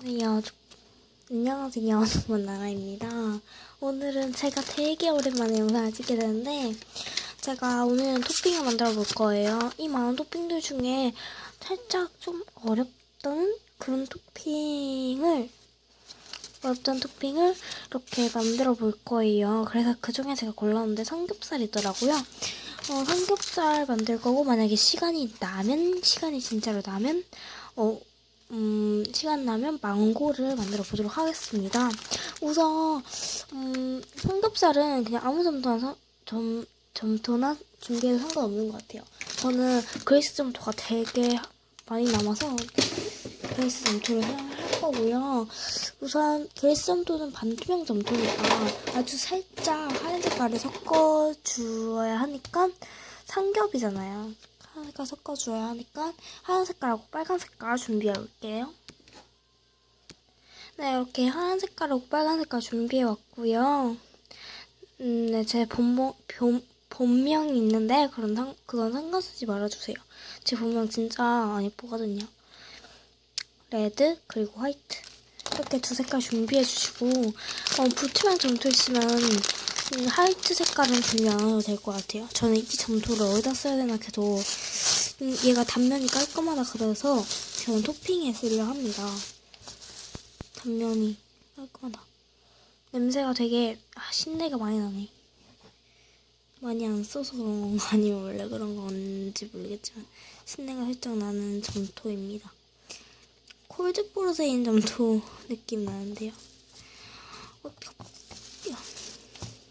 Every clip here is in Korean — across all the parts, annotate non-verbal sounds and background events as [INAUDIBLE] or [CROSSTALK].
안녕하세요. 안녕하세요. 원나라입니다. 오늘은 제가 되게 오랜만에 영상을 찍게 되는데 제가 오늘은 토핑을 만들어 볼 거예요. 이 많은 토핑들 중에 살짝 좀 어렵던 그런 토핑을 어렵던 토핑을 이렇게 만들어 볼 거예요. 그래서 그 중에 제가 골랐는데 삼겹살이더라고요. 어, 삼겹살 만들 거고 만약에 시간이 나면 시간이 진짜로 나면 어 음, 시간 나면 망고를 만들어 보도록 하겠습니다. 우선, 음, 삼겹살은 그냥 아무 점토나, 사- 점, 점토나 준비해도 상관없는 것 같아요. 저는 그레이스 점토가 되게 많이 남아서 그레이스 점토를 사용할 거고요. 우선 그레이스 점토는 반투명 점토니까 아주 살짝 하얀 색깔을 섞어주어야 하니까 삼겹이잖아요. 하얀 색깔 섞어줘야 하니까 하얀 색깔하고 빨간 색깔 준비해 올게요. 네, 이렇게 하얀 색깔하고 빨간 색깔 준비해 왔고요. 음, 네, 제 본명, 본, 본명이 있는데 그런 상, 그건 상관 쓰지 말아주세요. 제 본명 진짜 안 예쁘거든요. 레드 그리고 화이트 이렇게 두 색깔 준비해 주시고 어, 불투명 점토 있으면 음, 화이트 색깔은 해도 될것 같아요. 저는 이 점토를 어디다 써야 되나 계속 음, 얘가 단면이 깔끔하다 그래서 저는 토핑에 쓰려 합니다. 단면이 깔끔하다. 냄새가 되게 아, 신내가 많이 나네. 많이 안 써서 그런 건가 아니면 [LAUGHS] 원래 그런 건지 모르겠지만 신내가 살짝 나는 점토입니다. 콜드브루세인 점토 [LAUGHS] 느낌 나는데요. 어,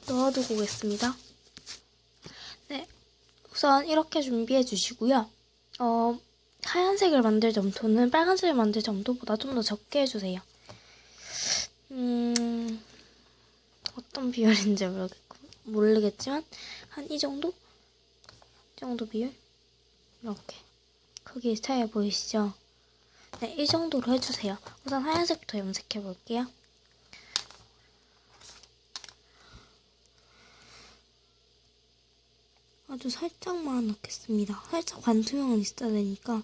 넣어두고 오겠습니다. 네, 우선 이렇게 준비해 주시고요. 어, 하얀색을 만들 점토는 빨간색을 만들 점토보다 좀 더 적게 해주세요. 음, 어떤 비율인지 모르겠고, 모르겠지만, 한 이 정도? 이 정도 비율? 이렇게. 크기 차이 보이시죠? 네, 이 정도로 해주세요. 우선 하얀색부터 염색해 볼게요. 아주 살짝만 넣겠습니다. 살짝 반투명은 있어야 되니까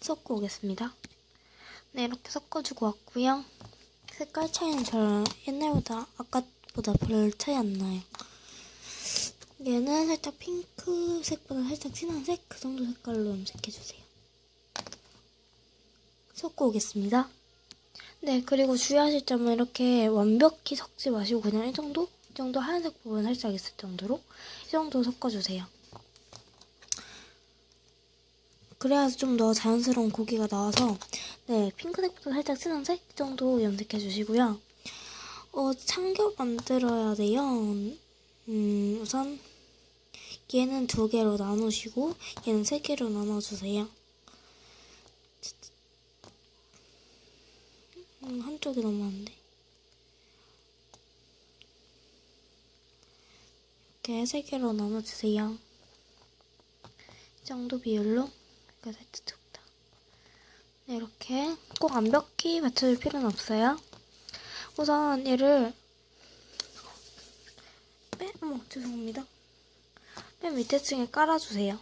섞어 오겠습니다. 네, 이렇게 섞어주고 왔고요. 색깔 차이는 별 옛날보다 아까보다 별 차이 안 나요. 얘는 살짝 핑크색보다 살짝 진한 색? 그 정도 색깔로 염색해주세요. 섞어 오겠습니다. 네, 그리고 주의하실 점은 이렇게 완벽히 섞지 마시고 그냥 이 정도? 이 정도 하얀색 부분 살짝 있을 정도로 이 정도 섞어주세요. 그래야지 좀 더 자연스러운 고기가 나와서 네, 핑크색보다 살짝 진한 색? 이 정도 염색해 주시고요. 어, 참겹 만들어야 돼요. 음, 우선 얘는 두 개로 나누시고 얘는 세 개로 나눠주세요. 음, 한쪽이 너무 안 돼. 이렇게 세 개로 나눠주세요. 이 정도 비율로 이렇게 살짝 적다. 네, 이렇게 꼭 완벽히 맞춰줄 필요는 없어요. 우선 얘를 맨, 어머, 죄송합니다. 맨 밑에 층에 깔아주세요.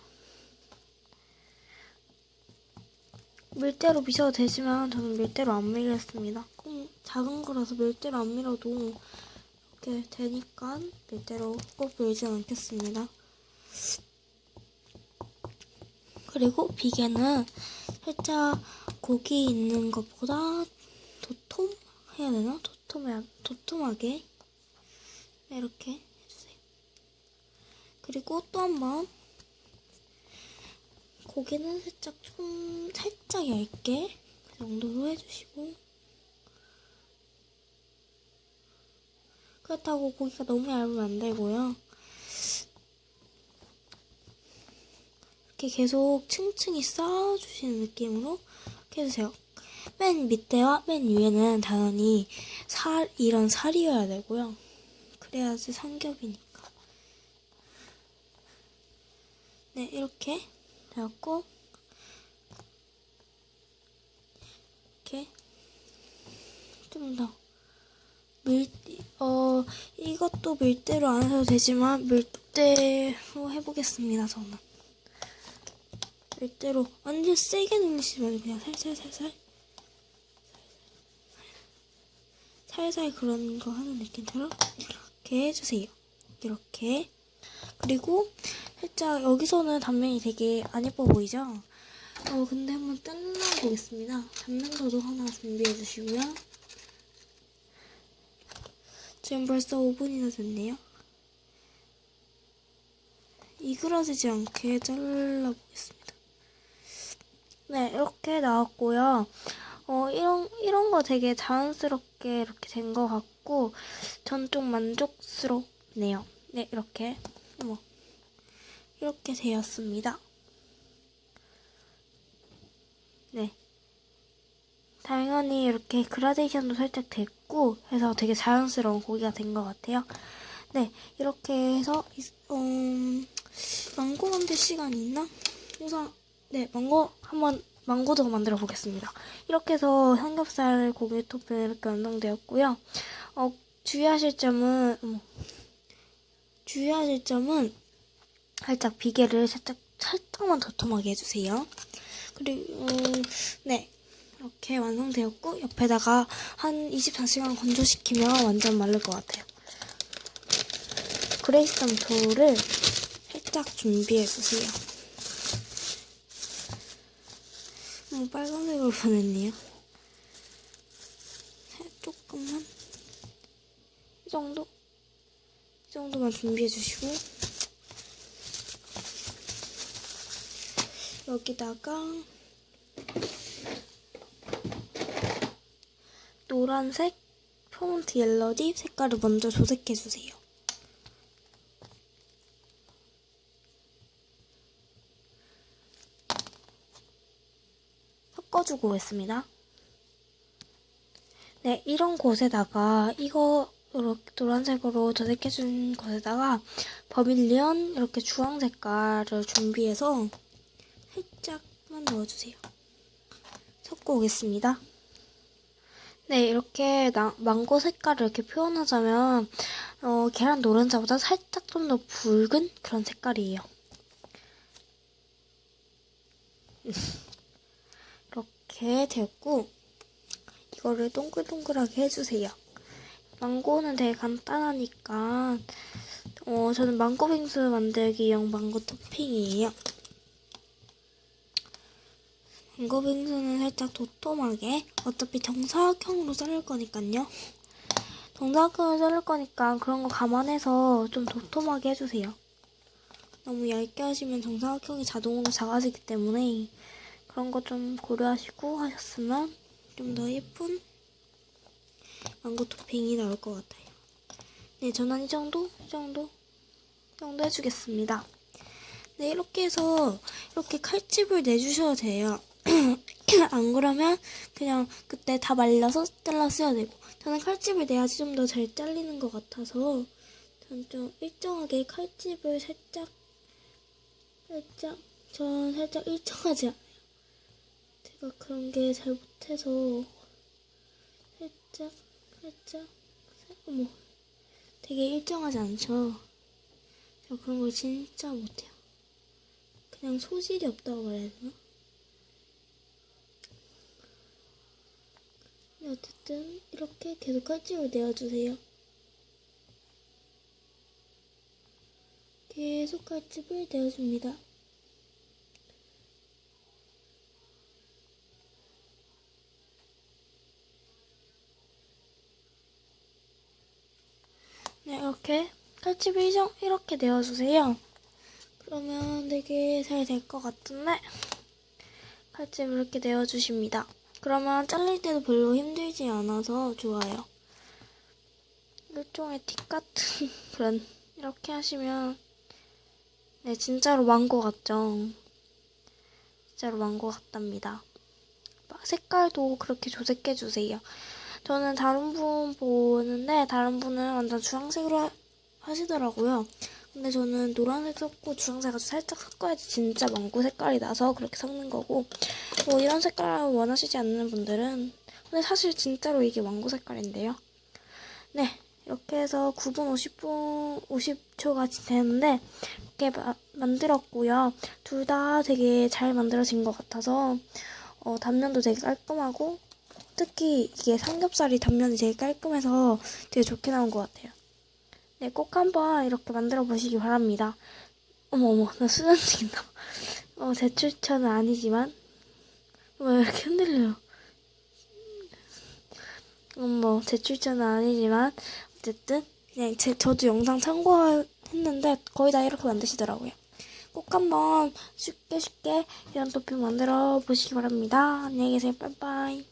밀대로 미셔도 되지만 저는 밀대로 안 밀겠습니다. 꼭 작은 거라서 밀대로 안 밀어도 이렇게 되니까 밀대로 꼭 밀진 않겠습니다. 그리고 비계는 살짝 고기 있는 것보다 도톰 해야 되나? 도톰해 도톰하게 네, 이렇게 해주세요. 그리고 또 한 번 고기는 살짝 좀 살짝 얇게 그 정도로 해주시고 그렇다고 고기가 너무 얇으면 안 되고요. 이렇게 계속 층층이 쌓아주시는 느낌으로 해주세요. 맨 밑에와 맨 위에는 당연히 살, 이런 살이어야 되고요. 그래야지 삼겹이니까. 네, 이렇게 되었고, 이렇게 좀 더 밀, 어, 이것도 밀대로 안 해도 되지만 밀대로 해보겠습니다, 저는. 절대로 완전 세게 말고 그냥 살살살살 살살 그런 거 하는 느낌처럼 이렇게 해주세요. 이렇게 그리고 살짝 여기서는 단면이 되게 안 예뻐 보이죠? 어 근데 한번 잘라보겠습니다. 단면서도 하나 준비해 주시고요. 지금 벌써 5분이나 됐네요. 이그러지지 않게 잘라보겠습니다. 네, 이렇게 나왔고요. 어, 이런, 이런 거 되게 자연스럽게 이렇게 된 것 같고, 전 좀 만족스럽네요. 네, 이렇게. 어머. 이렇게 되었습니다. 네. 당연히 이렇게 그라데이션도 살짝 됐고 해서 되게 자연스러운 고기가 된 것 같아요. 네, 이렇게 해서 음, 망고 만들 시간이 있나? 우선 네, 망고 한번 망고도 만들어 보겠습니다. 이렇게 해서 삼겹살 고기 토핑 이렇게 완성되었고요. 어, 주의하실 점은 어머, 주의하실 점은 살짝 비계를 살짝 살짝만 도톰하게 해주세요. 그리고 음, 네 이렇게 완성되었고 옆에다가 한 24시간 건조시키면 완전 마를 것 같아요. 그레이스 점토를 살짝 준비해 주세요. 어, 빨간색으로. [LAUGHS] 살 조금만 이 정도 이 정도만 준비해 주시고 여기다가 노란색 폰트 옐러딥 색깔을 먼저 조색해 주세요. 섞어주고 오겠습니다. 네, 이런 곳에다가 이거 이렇게 노란색으로 도색해준 곳에다가 버밀리언 이렇게 주황 색깔을 준비해서 살짝만 넣어주세요. 섞어 오겠습니다. 네, 이렇게 나, 망고 색깔을 이렇게 표현하자면 어, 계란 노른자보다 살짝 좀 더 붉은 그런 색깔이에요. [LAUGHS] 이렇게 되었고 이거를 동글동글하게 해주세요. 망고는 되게 간단하니까 어, 저는 망고 빙수 만들기용 망고 토핑이에요. 빙수는 살짝 도톰하게 어차피 정사각형으로 자를 거니까요. 정사각형으로 자를 거니까 그런 거 감안해서 좀 도톰하게 해주세요. 너무 얇게 하시면 정사각형이 자동으로 작아지기 때문에 그런 거 좀 고려하시고 하셨으면 좀 더 예쁜 망고 토핑이 나올 것 같아요. 네, 저는 이 정도, 이 정도, 이 정도 해주겠습니다. 네, 이렇게 해서 이렇게 칼집을 내주셔도 돼요. [COUGHS] 안 그러면 그냥 그때 다 말려서 잘라 써야 되고 저는 칼집을 내야지 좀 더 잘 잘리는 것 같아서 저는 좀 일정하게 칼집을 살짝 살짝 전 살짝 일정하지 않아요. 제가 그런 게 잘 못해서 살짝 살짝 살- 어머 되게 일정하지 않죠. 제가 그런 걸 진짜 못해요. 그냥 소질이 없다고 말해야 되나? 어쨌든 이렇게 계속 칼집을 내어주세요. 계속 칼집을 내어줍니다. 네, 이렇게 칼집을 이렇게 내어주세요. 그러면 되게 잘 될 것 같은데 칼집을 이렇게 내어주십니다. 그러면 잘릴 때도 별로 힘들지 않아서 좋아요. 일종의 팁 같은 [LAUGHS] 그런 이렇게 하시면 네 진짜로 망고 같죠? 진짜로 망고 같답니다. 색깔도 그렇게 조색해 주세요. 저는 다른 분 보는데 다른 분은 완전 주황색으로 하- 하시더라고요. 근데 저는 노란색 섞고 주황색 아주 살짝 섞어야지 진짜 망고 색깔이 나서 그렇게 섞는 거고 뭐 이런 색깔을 원하시지 않는 분들은 근데 사실 진짜로 이게 망고 색깔인데요. 네 이렇게 해서 9분 50분 50초가 되는데 이렇게 마- 만들었고요. 둘 다 되게 잘 만들어진 것 같아서 어, 단면도 되게 깔끔하고 특히 이게 삼겹살이 단면이 되게 깔끔해서 되게 좋게 나온 것 같아요. 네, 꼭 한번 이렇게 만들어 보시기 바랍니다. 어머 어머 나 수전 찍인다. [LAUGHS] 어, 제 추천은 아니지만 왜 이렇게 흔들려요? 어머 제 추천은 아니지만 어쨌든 그냥 제, 저도 영상 참고했는데 거의 다 이렇게 만드시더라고요. 꼭 한번 쉽게 쉽게 이런 토핑 만들어 보시기 바랍니다. 안녕히 계세요. 빠이빠이.